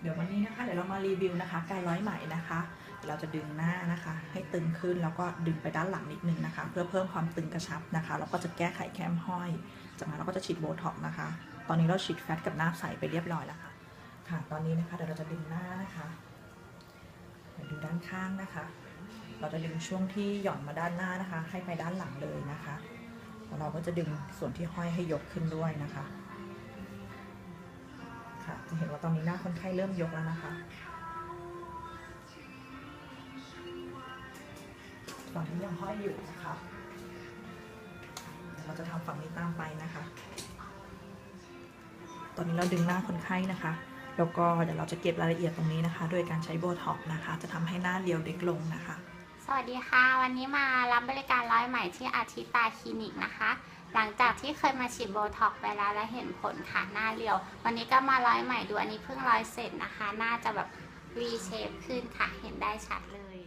เดี๋ยววันนี้นะคะ เดี๋ยวเรามารีวิวนะคะการร้อยไหมนะคะ เราจะดึงหน้านะคะ ให้ตึงขึ้นแล้วก็ดึงไปด้านหลังนิดนึงนะคะ เพื่อเพิ่มความตึงกระชับนะคะ แล้วก็จะแก้ไขแคมห้อย จากนั้นเราก็จะฉีดโบท็อกนะคะ ตอนนี้เราฉีดแฟตกับหน้าใสไปเรียบร้อยแล้วค่ะ ค่ะ ตอนนี้นะคะเดี๋ยวเราจะดึงหน้านะคะเดี๋ยวดูด้านข้างนะคะ เราจะดึงช่วงที่หย่อนมาด้านหน้านะคะ ให้ไปด้านหลังเลยนะคะแล้วเราก็จะดึงส่วนที่ห้อยให้ยกขึ้นด้วยนะคะ จะเห็นว่าตอนนี้หน้าคนไข้เริ่มยกแล้วนะคะฝั่งนี้ยังห้อยอยู่นะคะเดี๋ยวเราจะทำฝั่งนี้ตามไปนะคะ ตอนนี้เราดึงหน้าคนไข้นะคะ แล้วก็เดี๋ยวเราจะเก็บรายละเอียดตรงนี้นะคะ โดยการใช้โบท็อกนะคะ จะทำให้หน้าเรียวเด็กลงนะคะ สวัสดีค่ะ วันนี้มารับบริการร้อยไหมที่อาทิตาคลินิกนะคะ หลังจากที่เคยมาฉีดโบท็อกไปแล้วและเห็นผลค่ะหน้าเรียว วันนี้ก็มาร้อยใหม่ดูอันนี้เพิ่งร้อยเสร็จนะคะ หน้าจะแบบรีเชฟขึ้นค่ะ เห็นได้ชัดเลย